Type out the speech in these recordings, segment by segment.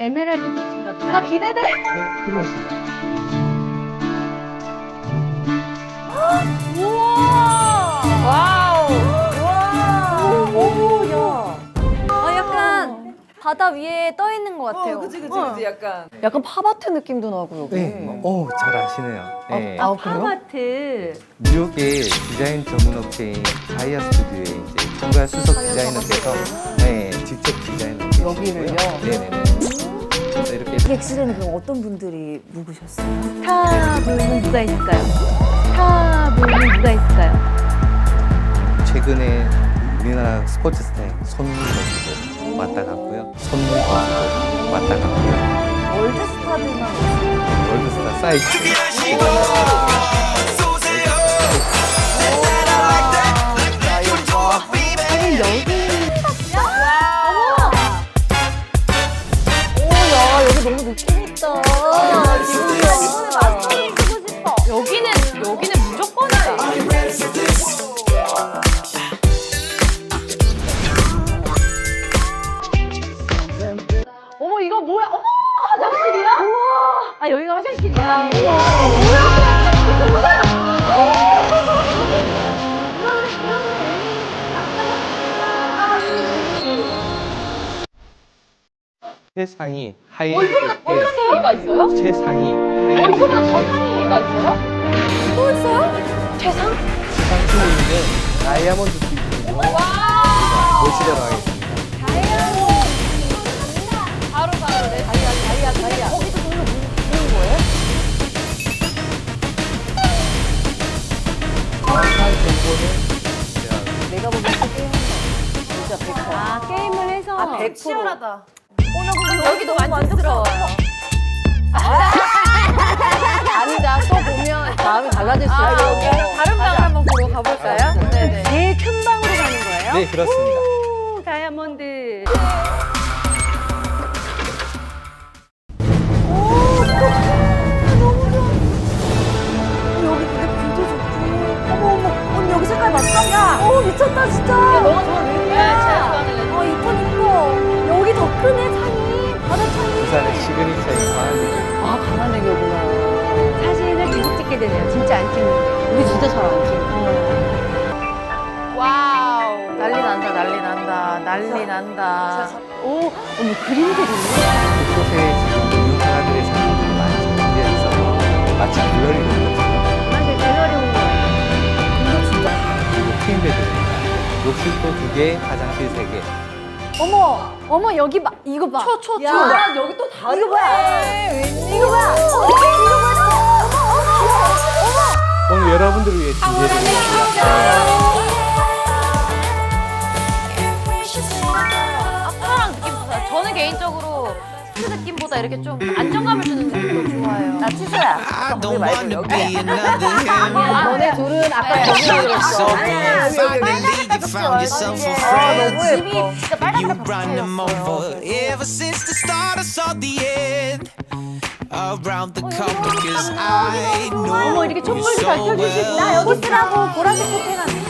에메랄드 빛인 것 같아. 나 기대돼. 우와! 와우! 오, 야. 아, 약간 바다 위에 떠 있는 것 같아요. 어, 그치, 그치, 그치, 약간. 약간 팝아트 느낌도 나고 여기. 네, 오, 잘 아시네요. 네. 아, 그래요? 팝아트. 뉴욕의 디자인 전문 업체인 가이아 스튜디오에 이제 총괄 수석 디자이너께서 네, 직접 디자인을 여기를요? 네네네. 그래서 이렇게 객실에는 그럼 어떤 분들이 묵으셨어요? 스타분은 누가 있을까요? 스타분은 누가 있을까요? 최근에 우리나라 스포츠 스타의 손흥민 선수도 왔다 갔고요. 손흥민 선수도 왔다 갔고요. 월드 스타들만 오세요. 월드스타 사이트. 오야 화장실이야. 최상위 하이엔드 가 있어요? 최상위 얼굴보다 더 상위 얘가 있어요? 또 있어요? 최상? 상승인데 다이아몬드 피부로 모시도록 하겠습 100%. 치열하다. 어, 나 근데 여기도 만족스러워요. 아니다. 또 보면 마음이 달라질 수 아, 있어요. 다른 방을 한번 보러 가볼까요? 네네. 제일 큰 방으로 가는 거예요? 네, 그렇습니다. 어머, 그림들이. 곳곳에 지금 유명사들의 작품들이 많이 전시되어 있어서 마치 갤러리 온 것처럼 사실 갤러리 온 거. 그리고 트윈베드입니다. 욕실도 두 개, 화장실 세 개. 어머, 어머, 여기 봐. 이거 봐. 초, 초, 초. 야, 여기 또 다르네. 이거 봐. 이거 봐. 어, 이거 봐. 어머, 어머, 오늘 여러분들을 위해 준비해드렸습니다. 저는 개인적으로 스트 느낌보다 이렇게 좀 안정감을 주는 좋아해요. 나 취소야. I don't want to be another him. 아, 너네 둘은 아까 거기 So 들었어. finally you found yourself a friend. 집이 진짜 You 빨간색 run them over. Ever since the start, I saw the end. Around the corner, cause I know 어머, 이렇게 you 촛불도 잘 so 켜주시고. well. 나 여기 쓰라고 보라색 코트 해놨네.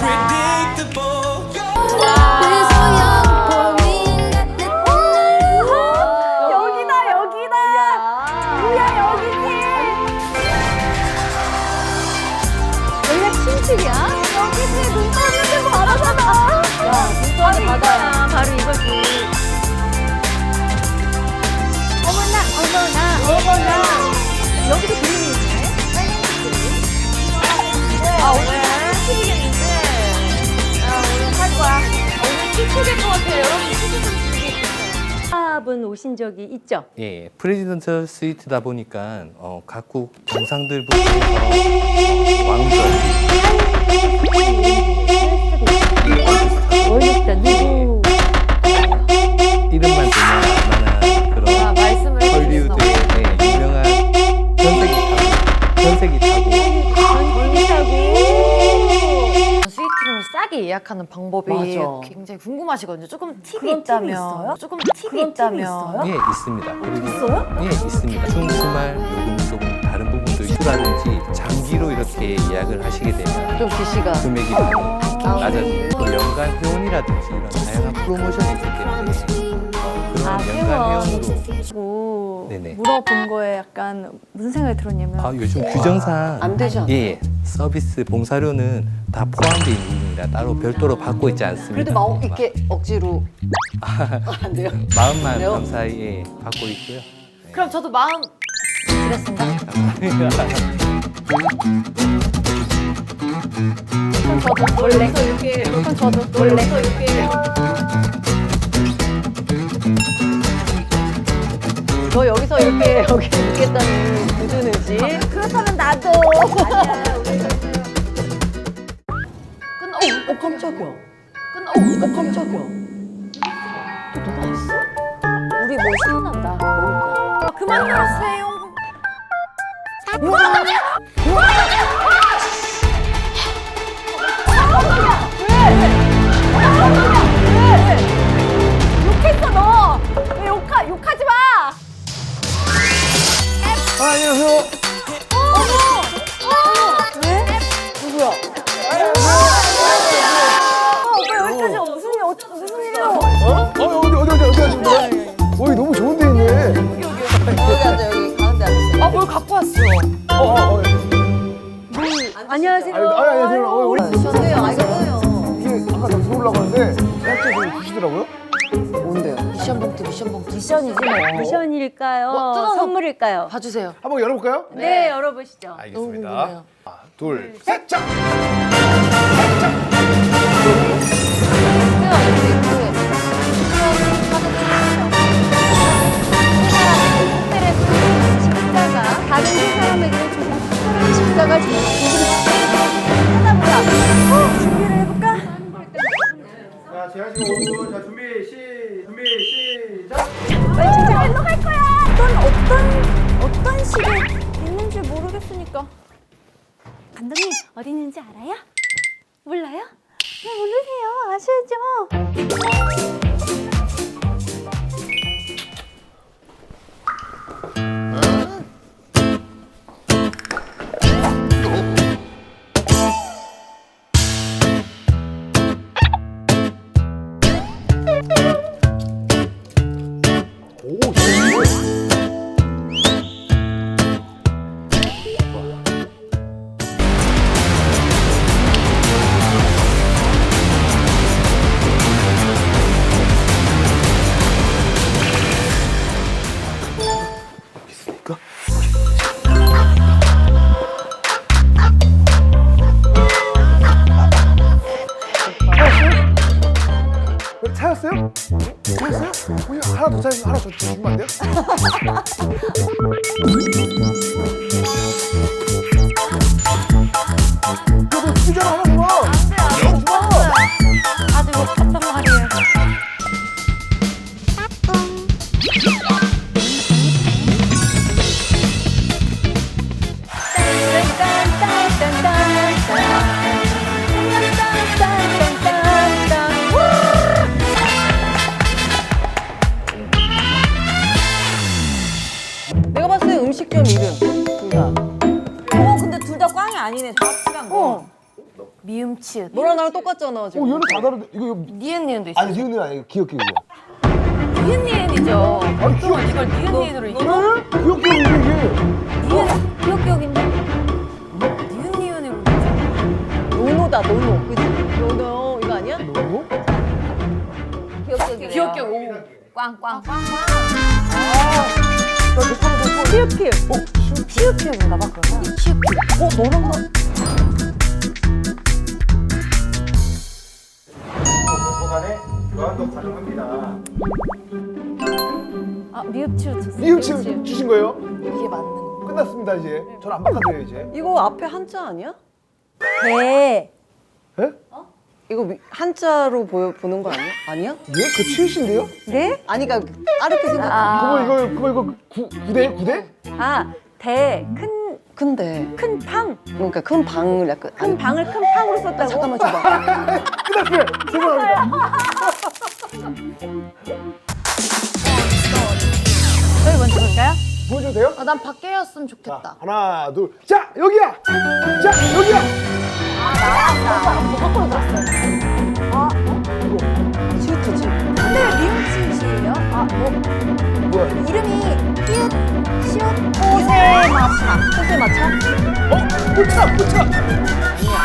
Predictable. 여 침실이야? 여기지. 눈 떴는데 뭐 알아서나. 야, 눈가에 바다야. 바로 이거지. 어머나, 어머나, 어머나. 여기도 그림이 있네. 아, 오늘 치킨이겠는데. 아, 오늘 살 거야. 오늘 치킨일 것 같아요. 여러분 준비 스타분 오신 적이 있죠? 예, 프레지던트 스위트다 보니까 어, 각국 정상들부터 왕족, 월드스타 누구? 이름만 되면 아마나 그런 아, 말씀을 헐리우드의 싸게 예약하는 방법이 맞아. 굉장히 궁금하시거든요. 조금 팁이 그런 팁이 있다면. 있어요? 조금 팁이 그런 팁이 있다면. 있어요? 예 있습니다. 그리고 있어요? 예 있습니다. 중수말 요금 조금 다른 부분도 있다든지 장기로 이렇게 예약을 하시게 되면 좀 DC가. 금액이 많이 낮아지고 또 연간 회원이라든지 이런 다양한 프로모션이 있기 때문에 어, 그런 아, 연간 회원. 회원으로 고 네네. 물어본 거에 약간 무슨 생각이 들었냐면 아, 요즘 규정상 안 되지 않나요? 예, 서비스 봉사료는 다 포함되어 있는 부분이라 따로 별도로 받고 있지 않습니다. 그래도 마음 있게 억지로 안 돼요? 마음만 그래요? 감사히 예, 받고 있고요. 그럼 저도 마음 드렸습니다. 그럼 저도 놀래. 그럼 저도 놀래. 너 여기서 이렇게 여기 있겠다는 무슨 의지? 그렇다면 나도. 끝나. 어 깜짝이야. 끝나. 어 깜짝이야. 우리 뭐 시원하다. 거. 그만 들었어요. 욕했어 너. 왜 욕하 욕하지 마. 안녕하세요. 뭐 뜯어서- 선물일까요? 봐주세요. 한번 열어볼까요? 네, 열어보시죠. 너무 알겠습니다. 궁금해요. 하나, 둘, 셋, 자! 십 모르세요. 아시죠? 都真 똑같잖아 어, 지금. 얘는 다 다른데 이거 이거 니은니은도 있어. 아니 니은은 아니고 기억기 이거. 니은니은이죠. 아니 기억 이걸 니은니은으로 읽어? 기억기 이게 이게. 기억기억인데? 니은니은으로 노노다 노노. 그지? 노노 이거 아니야? 너무? 기억적이래요. 기억해 오. 꽝꽝. 나 대파로 대파. 피읍피읍. 어, 피읍피읍인가 봐 그러면. 피읍피읍. 어 너랑 나. 교환도 가능합니다. 리읍치로 쳤어. 리음 지금 주신 거예요? 이게 맞는 거. 끝났습니다 이제. 저는 안 바꿔드려요 이제. 이거 앞에 한자 아니야? 대. 예? 이거 위- 한자로 보여 보는 거 아니야? 아니야? 예? 그 최신데요? 네? 아니 그러니까 다르게 생각. 아, 그거 이거 그거 이거 구 구대 구대? 아, 대. 큰, 근데 큰 팡. 그러니까 큰 방을 약간 큰 방을 큰 팡으로 썼다고? 잠깐만 줘봐. 끝났어요. 죄송합니다. 저희 먼저 볼까요? 보여줘도 돼요? 아, 난 밖에였으면 자, 좋겠다. 하나, 둘. 자, 여기야. 자, 여기야. 슈트지. 근데 리우치시예요? 아, 뭐 뭐야? 이름이 히읗 시옷 호세 마차. 소세 마차? 어? 붙여, 붙여.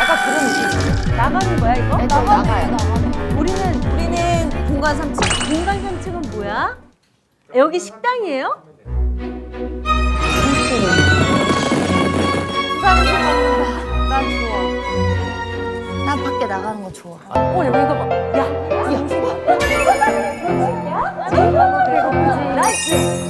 약간 그런 느낌. 나가는 거야, 이거? 저 나가요. 우리는 공간 3층. 공간 삼층은 뭐야? 여기 식당이에요? 부산에서 먹는다. 난 좋아. 난 밖에 나가는 거 좋아. 어, 여기 이거 봐. 야, 야. 오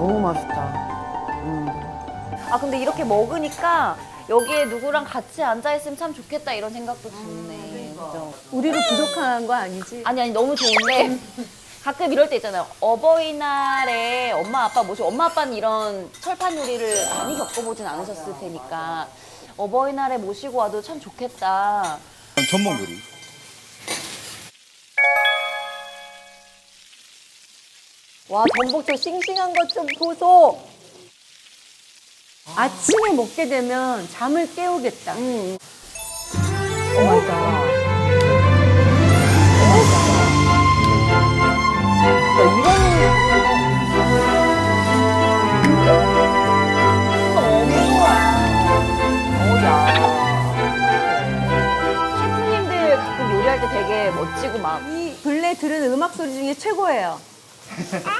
너무 맛있다. 아, 근데 이렇게 먹으니까 여기에 누구랑 같이 앉아 있으면 참 좋겠다 이런 생각도 드네. 우리로 부족한 거 아니지? 아니, 아니, 너무 좋은데. 가끔 이럴 때 있잖아요. 어버이날에 엄마 아빠 모시고 엄마 아빠는 이런 철판 요리를 많이 겪어보진 않으셨을 테니까 어버이날에 모시고 와도 참 좋겠다. 전문구리. 와 전복 저 싱싱한 것 좀 보소. 아침에 먹게 되면 잠을 깨우겠다. 오 마이 갓. 셰프님들 가끔 요리할 때 되게 멋지고 막 이 근래 들은 음악 소리 중에 최고예요.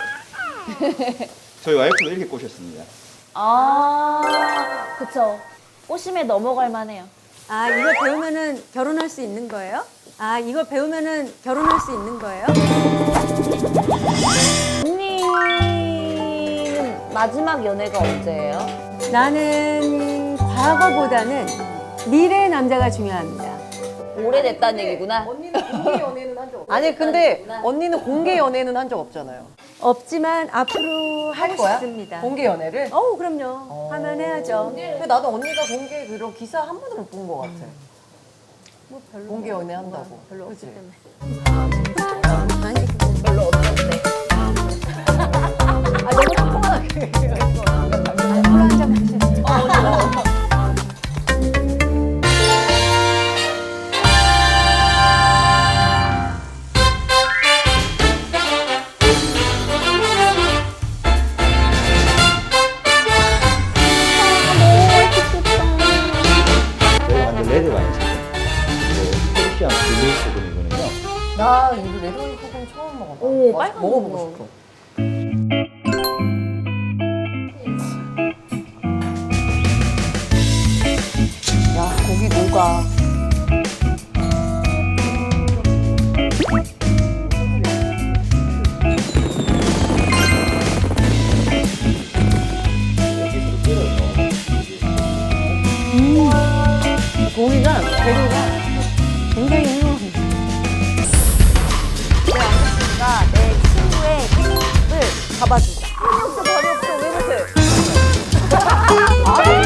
저희 와이프도 이렇게 꼬셨습니다. 아, 그쵸. 꼬심에 넘어갈 만해요. 아, 이걸 배우면은 결혼할 수 있는 거예요? 아, 이걸 배우면은 결혼할 수 있는 거예요? 언니는 마지막 연애가 언제예요? 나는 과거보다는 미래의 남자가 중요합니다. 오래됐다는 얘기구나. 아니 근데 언니는 공개 연애는 한 적 없잖아요. 없지만 앞으로 할 하고 거야? 싶습니다. 공개 연애를? 어우, 그럼요. 하면 해야죠. 근데 나도 언니가 공개 그런 기사 한 번도 못 본 것 같아. 공개 연애 한다고. 별로 없기 때문에. 별로 없 블루 소금이거든요. 나 이거 레드오일 소금 처음 먹어봐. 오, 맛- 빨간 먹어보고 거. 싶어. 야 고기 녹아. 잡아주자. 아니 없어 답이 없어 왜 못해? 아니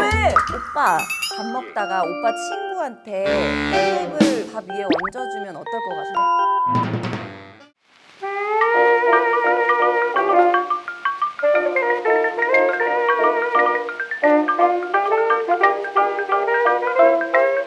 왜 오빠 밥 먹다가 오빠 친구한테 테이블 밥 위에 얹어주면 어떨 것 같아?